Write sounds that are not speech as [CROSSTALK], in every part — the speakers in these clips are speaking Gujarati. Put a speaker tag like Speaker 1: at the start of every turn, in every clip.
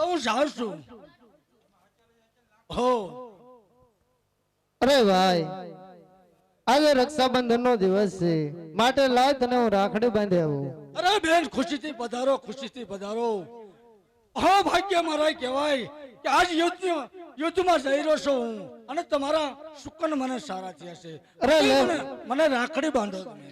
Speaker 1: તો હું જાઉં છું હો.
Speaker 2: અરે ભાઈ આજે રક્ષાબંધન નો દિવસ છે. માટે લાય તને હું રાખડી બાંધી આવું.
Speaker 1: અરે બેન ખુશીથી પધારો ખુશીથી પધારો. હો ભાગ્ય મારા કહેવાય કે આજ યુદ્ધ યુદ્ધમાં જઈ રહ્યો છું હું. અને તમારા સુકન મને સારા થયા છે.
Speaker 2: અરે
Speaker 1: મને રાખડી બાંધો તમે.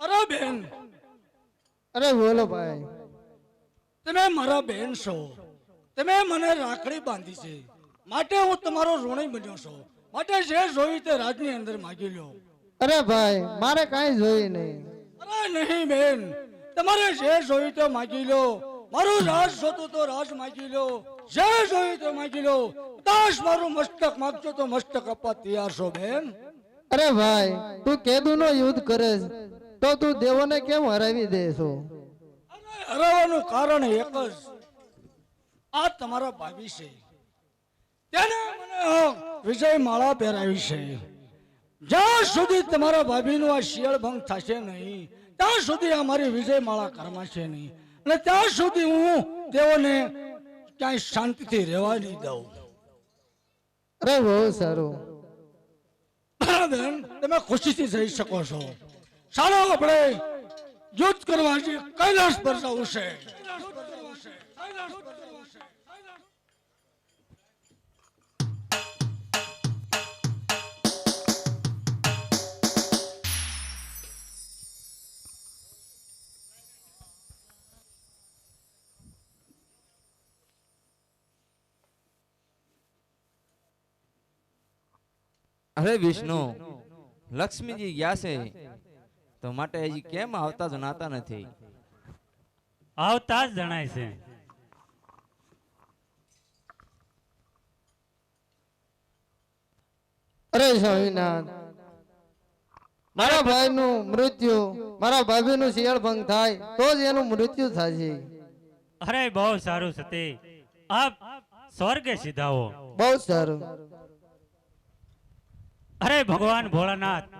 Speaker 1: અરે બેન.
Speaker 2: અરે બોલો ભાઈ.
Speaker 1: તમે મારા બેન છો. તમે મને રાખડી બાંધી છે. માટે હું તમારો ઋણી બન્યો છું. માટે જે જોયું તે રાજની અંદર માગી લો.
Speaker 2: અરે ભાઈ મારે કાંઈ જોઈ નહીં.
Speaker 1: અરે નહીં બેન. તમારે જે જોયું તે માગી લો. મારું રાજ જોતું તો રાજ માગી લો. જે જોયું તે માગી લો. દાસ મારું મસ્તક માગજો તો મસ્તક આપવા તૈયાર છો બેન.
Speaker 2: અરે ભાઈ તું કેદુ નો યુદ્ધ કરે તો તું દેવોને કેમ હરાવી દે છો?
Speaker 1: હરાવવાનું કારણ એક જ. આ તમારા ભાભી છે. તેને મને વિજય માળા પહેરાવી છે. જ્યાં સુધી તમારા ભાભીનું આ શિયાળ ભંગ થશે નહીં ત્યાં સુધી અમારી વિજય માળા કરમાશે નહીં. અને ત્યાં સુધી હું તેઓને ક્યાંય શાંતિથી રહેવા નહીં દઉં.
Speaker 2: અરે બહુ સારું. [COUGHS]
Speaker 1: બરાબર તમે ખુશીથી જઈ શકો છો. ચાલો આપણે યુદ્ધ કરવા જઈએ. કૈલાસ પર જવું છે
Speaker 3: અરે વિષ્ણુ લક્ષ્મીજી ગયા છે તો માટે હજી કેમ આવતા જણાતા નથી?
Speaker 4: આવતા જ જણાય છે.
Speaker 2: અરે સ્વામિનાથ મારા ભાઈ નું મૃત્યુ મારા ભાભી નું શિયાળ ભંગ થાય તો જ એનું મૃત્યુ થશે
Speaker 4: અરે બહુ સારું સતી. આપ સ્વર્ગે સીધાઓ.
Speaker 2: બહુ સારું.
Speaker 4: અરે ભગવાન ભોળાનાથ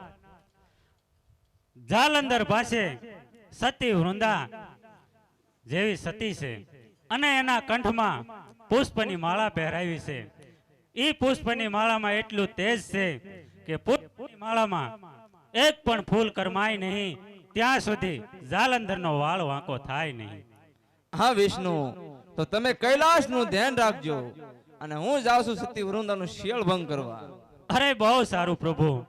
Speaker 4: જાલંધર પાસે સતી વૃંદા જેવી સતી છે. અને એના કંઠમાં પુષ્પની માળા પહેરાવી છે. એ પુષ્પની માળામાં એટલું તેજ છે કે પુષ્પની માળામાં એક પણ ફૂલ કરમાય નહીં. ત્યાં સુધી જાલંધરનો વાળ વાંકો થાય નહીં.
Speaker 3: હા વિષ્ણુ તો તમે કૈલાસનું ધ્યાન રાખજો. અને હું જાઉં છું સતી વૃંદાનું શિયળ ભંગ કરવા.
Speaker 4: અરે બહુ સારું પ્રભુ.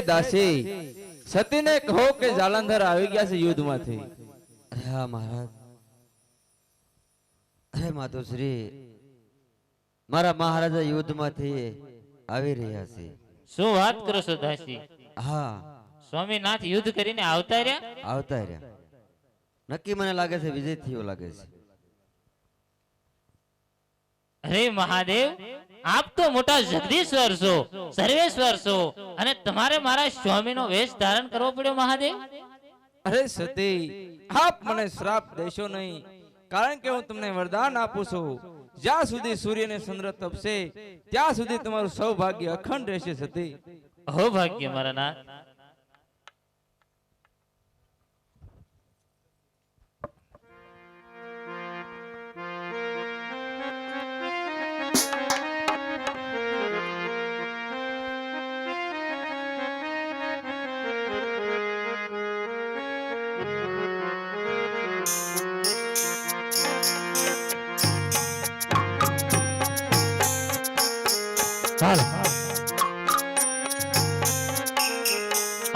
Speaker 3: દાસી સતીને કહો કે જાલંધર આવી ગયા છે યુદ્ધમાંથી.
Speaker 5: અરે હા મહારાજ. હે માતુશ્રી મારા મહારાજા યુદ્ધમાંથી આવી રહ્યા છે.
Speaker 6: શું વાત કરો છો દાસી?
Speaker 5: હા.
Speaker 6: સ્વામીનાથ યુદ્ધ કરીને આવતા રહ્યા?
Speaker 5: આવતા રહ્યા. નક્કી મને લાગે છે વિજય થયો લાગે છે.
Speaker 6: અરે મહાદેવ આપ તો મોટા જગદીશ્વર છો સર્વેશ્વર છો અને તમારે મારા સ્વામીનો વેશ ધારણ કરવો પડ્યો મહાદેવ?
Speaker 3: અરે સતી આપ મને શ્રાપ દેશો નહીં કારણ કે હું તમને વરદાન આપું છું. જ્યાં સુધી સૂર્ય ને ચંદ્ર તપશે ત્યાં સુધી તમારું સૌભાગ્ય અખંડ રહેશે સતી.
Speaker 6: અહો ભાગ્ય મારા નાથ.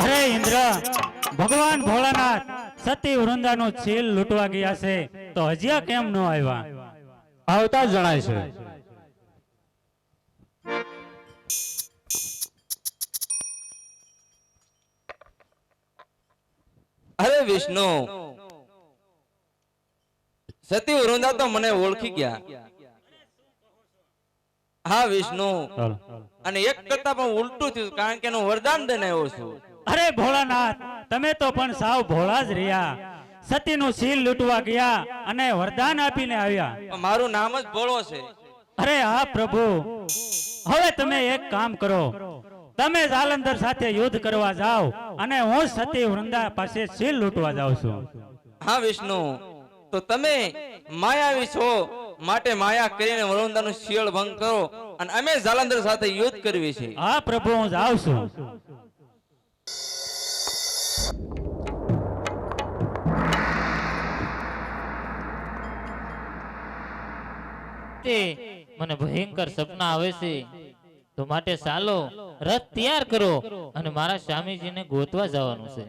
Speaker 4: અરે ઇન્દ્ર ભગવાન ભોળાનાથ સતી વૃંદાનું છીલ લૂંટવા ગયા છે તો હજી કેમ ન આવ્યા? આવતા જણાય છે.
Speaker 3: અરે વિષ્ણુ સતી વૃંદા તો મને ઓળખી ગયા. હા વિષ્ણુ અને એક કરતા પણ ઉલટું થયું કારણ કે એનું વરદાન દઈને આવ્યો છું.
Speaker 4: અરે ભોળાનાથ તમે તો પણ સાવ ભોળા જ રહ્યા. સતીનું શીલ લૂંટવા ગયા અને વરદાન આપીને આવ્યા.
Speaker 3: મારું નામ જ ભોળો છે.
Speaker 4: અરે હા પ્રભુ. હવે તમે એક કામ કરો. તમે જાલંધર સાથે યુદ્ધ કરવા જાઓ અને હું સતી વૃંદા પાસે શીલ લૂંટવા જાઉં છું.
Speaker 3: હા વિષ્ણુ. તો તમે માયાવી છો. માટે માયા કરીને વરુણદાનું શિયળ ભંગ કરો અને અમે જાલંધર સાથે યુદ્ધ કરવી છે.
Speaker 4: હા પ્રભુ હું જાઉં છું.
Speaker 6: તે મને ભયંકર સપના આવે છે. તો માટે ચાલો રથ તૈયાર કરો અને મારા સ્વામીજીને ગોતવા જવાનું છે.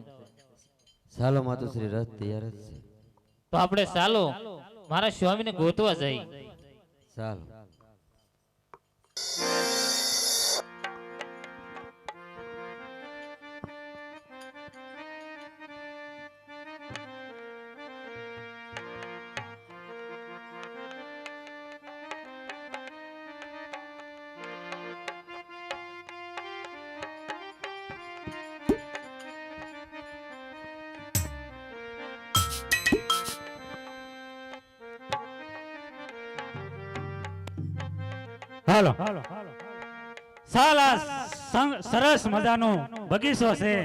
Speaker 5: ચાલો માતુશ્રી રથ તૈયાર જ છે.
Speaker 6: તો આપણે ચાલો મારા સ્વામીને ગોતવા જઈ
Speaker 5: ચાલો.
Speaker 4: હાલો. સાલા સરસ મજાનો બગીચો છે.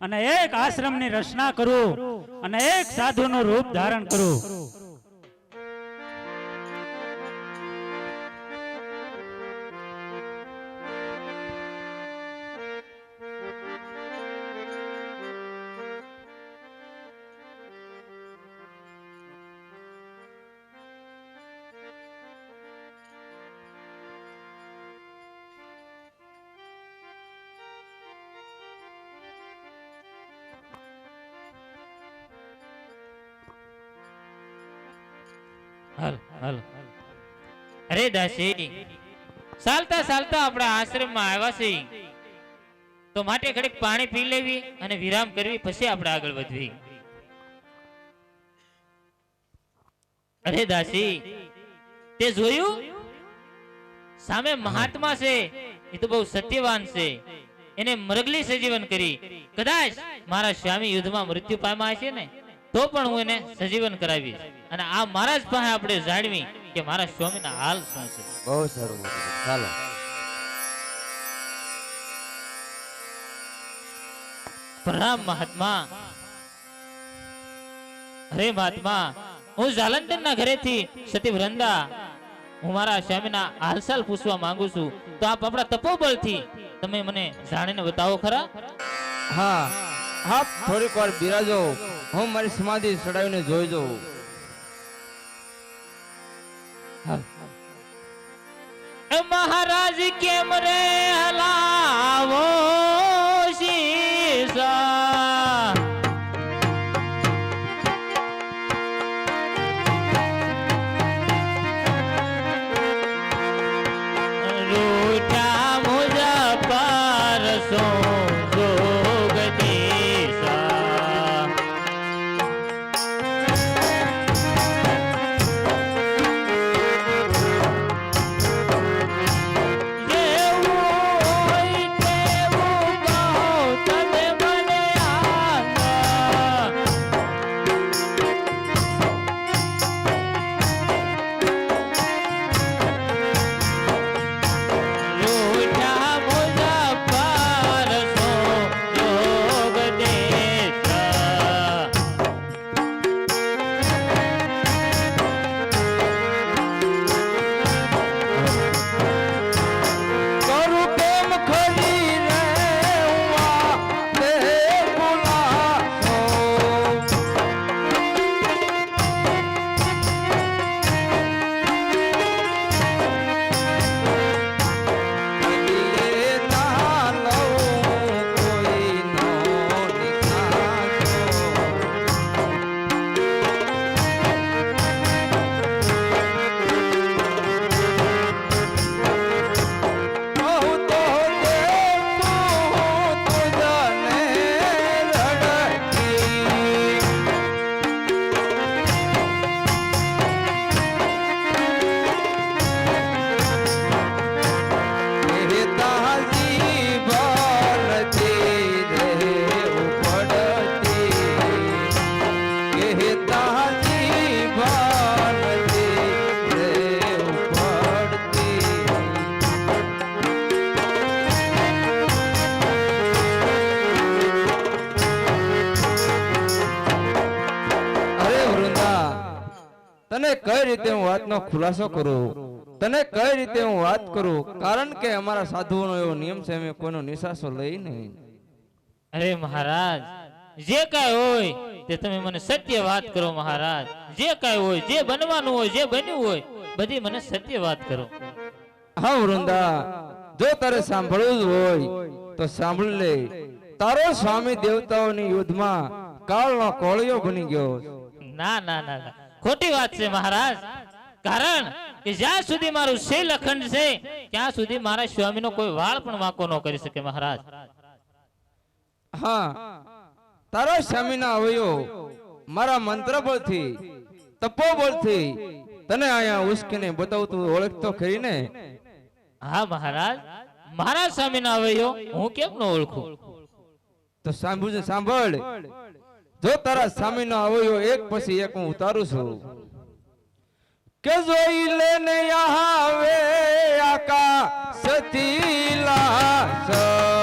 Speaker 4: અને એક આશ્રમની રચના કરું. અને એક સાધુનું રૂપ ધારણ કરું.
Speaker 6: હાલ હાલ. અરે દાસી, ચાલતા ચાલતા આપણા આશ્રમમાં આવ્યા છે તો માટે ઘડીક પાણી પી લેવી અને વિરામ કરવી, પછી આપણે આગળ વધવી. અરે દાસી, તે જોયું? સામે મહાત્મા છે. એ તો બહુ સત્યવાન છે. એને મરગલી સજીવન કરી. કદાચ મારા સ્વામી યુદ્ધમાં મૃત્યુ પામ્યા છે ને? તો પણ હું એને સજીવન કરાવી. અને આ મહારાજ પાસે આપણે જાણવી કે મારા સ્વામીના હાલ શું છે.
Speaker 5: બહુ સારું ચાલો.
Speaker 6: પ્રણામ મહાત્મા. અરે મહાત્મા. હું જાલંધરના ઘરેથી સતી વૃંદા હું મારા સ્વામીના હાલચાલ પૂછવા માંગુ છું. તો આપ આપણા તપોબળથી તમે મને જાણીને બતાવો ખરા?
Speaker 3: હા. હા થોડીક વાર બિરાજો. હું મારી સમાધિ ચડાવીને જોઈ જોઉં.
Speaker 6: મહારાજ કેમ રે હલાવો
Speaker 3: તને કઈ રીતે હું વાતનો ખુલાસો કરું? તને કઈ રીતે હું વાત કરું? કારણ કે અમારા સાધુઓનો એવો નિયમ છે અમે કોઈનો નિશાસો લઈ નહીં.
Speaker 6: અરે મહારાજ જે કાંઈ હોય તે તમે મને સત્ય વાત કરો મહારાજ. જે કાંઈ હોય જે બનવાનું હોય જે બન્યું હોય બધી મને સત્ય વાત કરો.
Speaker 3: હા વૃંદા જો તારે સાંભળવું જ હોય તો સાંભળી લે. તારો સ્વામી દેવતાઓની યુદ્ધમાં કાળનો કોળિયો બની ગયો.
Speaker 6: ના ના ના ના. ખોટી વાત છે મહારાજ. કારણ કે જ્યાં સુધી મારું શૈલ અખંડ છે ત્યાં સુધી મારા સ્વામીનો કોઈ વાળ પણ વાંકો ન કરી શકે મહારાજ.
Speaker 3: હા તારા સ્વામીના અવયવ મારા મંત્ર બળથી થી તને અહીંયા ઉશ્કીને બતાવતું ઓળખતો ખરી ને
Speaker 6: હા મહારાજ મારા સ્વામીના અવયવ હું કેમ ન ઓળખું?
Speaker 3: તો સાંભળ સાંભળ. જો તારા સ્વામીનો આવ્યો એક, પછી એક હું ઉતારું છું. કે જોઈ લેને આવે આકા સતીલા ગહડી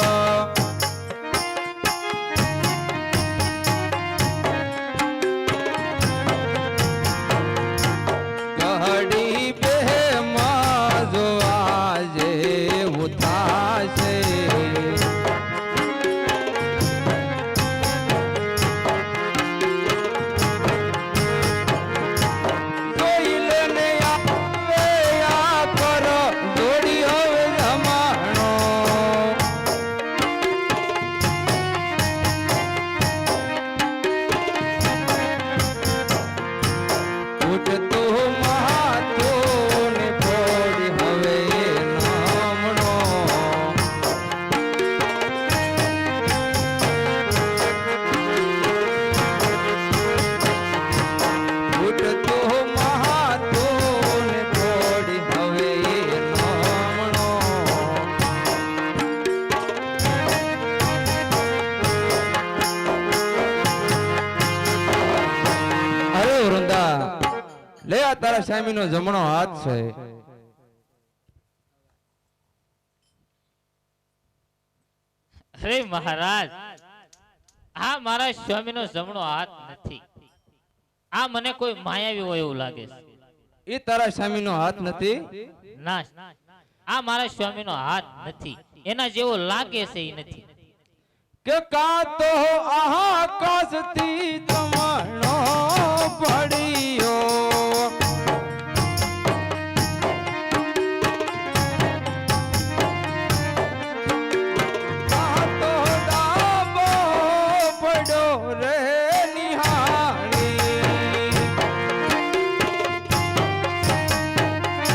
Speaker 3: આ તારા સ્વામીનો જમણો હાથ છે.
Speaker 6: અરે મહારાજ આ મારા સ્વામીનો જમણો હાથ નથી. આ મને કોઈ માયાવી હોય એવું લાગે છે.
Speaker 3: એ તારા સ્વામીનો હાથ નથી?
Speaker 6: ના આ મારા સ્વામીનો હાથ નથી. એના જેવો લાગે છે એ નથી.
Speaker 3: કે કા તો આકાશથી તમારો પડ્યો